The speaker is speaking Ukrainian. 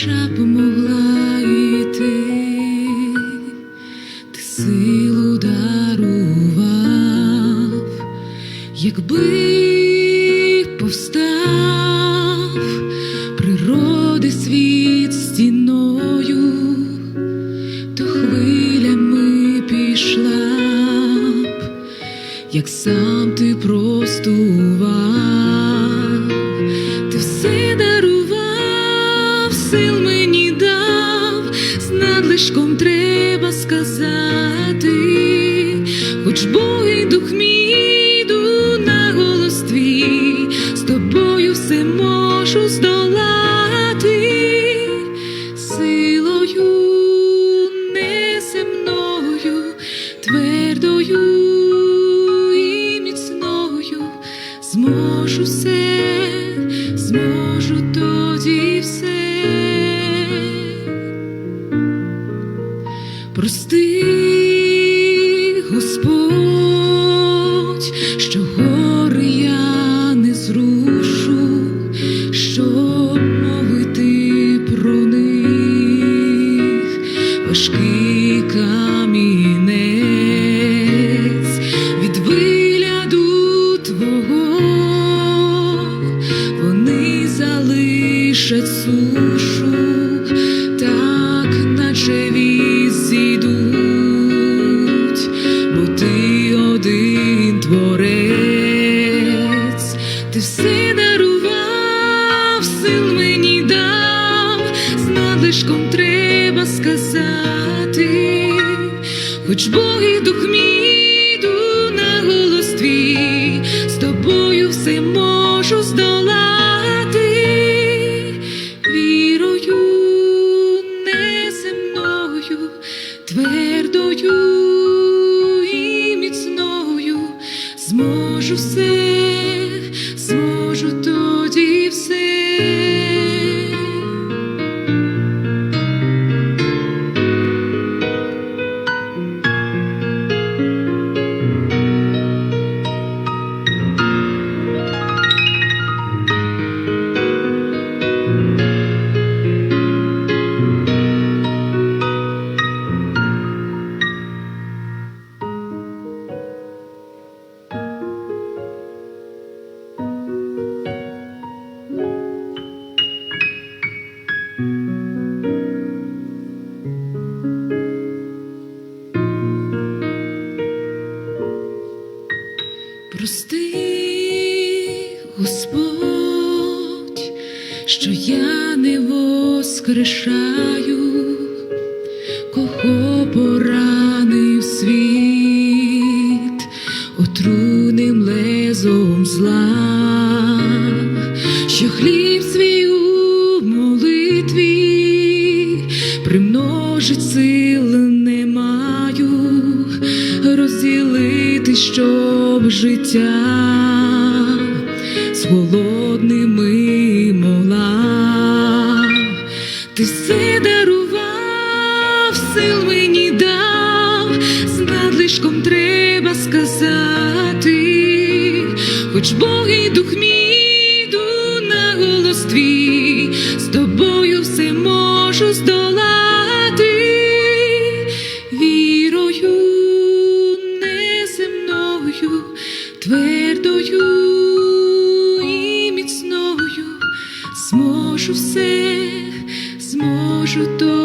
душа помогла йти, ти силу дарував, якби повстав природи світ стіною, то хвилями пішла б, як сам ти простував. З треба сказати, хоч Бог дух мій йду на голос твій, з тобою все можу здолати силою неземною, твердою Прости, Господь, що гори я не зрушу, щоб мовити про них. Важкий камінець від вигляду твого, вони залишать сушу, з надлишком треба сказати, хоч Бог і дух мій йду на голос твій, з тобою все можу здолати. Вірою неземною, твердою і міцною, зможу все, зможу Господь, що я не воскрешаю, кого поранив світ отруним лезом зла, що хліб свій у молитві примножить сил не маю, розділити, щоб життя з голодними могла. Ти все дарував, сил мені дав, з надлишком треба сказати, хоч Бог і дух мій йду на голос твій, з тобою все можу здолати je te